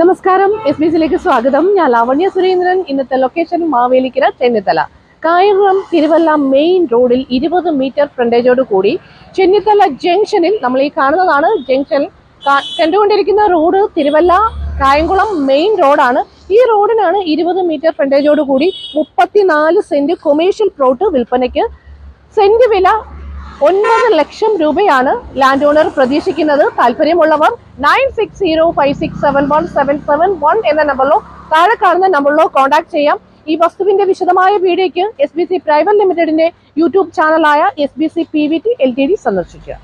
നമസ്കാരം. S B സിയിലേക്ക് സ്വാഗതം. ഞാൻ ലാവണ്യ സുരേന്ദ്രൻ. ഇന്നത്തെ ലൊക്കേഷൻ മാവേലിക്കര ചെന്നിത്തല. കായംകുളം തിരുവല്ല മെയിൻ റോഡിൽ ഇരുപത് മീറ്റർ ഫ്രണ്ടേജോട് കൂടി ചെന്നിത്തല ജംഗ്ഷനിൽ നമ്മൾ ഈ കാണുന്നതാണ്. ജംഗ്ഷൻ കണ്ടുകൊണ്ടിരിക്കുന്ന റോഡ് തിരുവല്ല കായംകുളം മെയിൻ റോഡാണ് ഈ റോഡിനാണ് ഇരുപത് മീറ്റർ ഫ്രണ്ടേജോട് കൂടി മുപ്പത്തിനാല് സെന്റ് കൊമേഴ്ഷ്യൽ പ്ലോട്ട് വിൽപ്പനയ്ക്ക് സെന്റ് വില ഒൻപത് ലക്ഷം രൂപയാണ് ലാൻഡ് ഓണർ പ്രതീക്ഷിക്കുന്നത്. താല്പര്യമുള്ളവർ nine six zero five six seven one seven seven one എന്ന നമ്പറിലോ താഴെ കാണുന്ന നമ്പറിലോ കോൺടാക്ട് ചെയ്യാം. ഈ വസ്തുവിന്റെ വിശദമായ വീഡിയോയ്ക്ക് എസ് ബി സി പ്രൈവറ്റ് ലിമിറ്റഡിന്റെ YouTube ചാനലായ S B C P V T L T D സന്ദർശിക്കുക.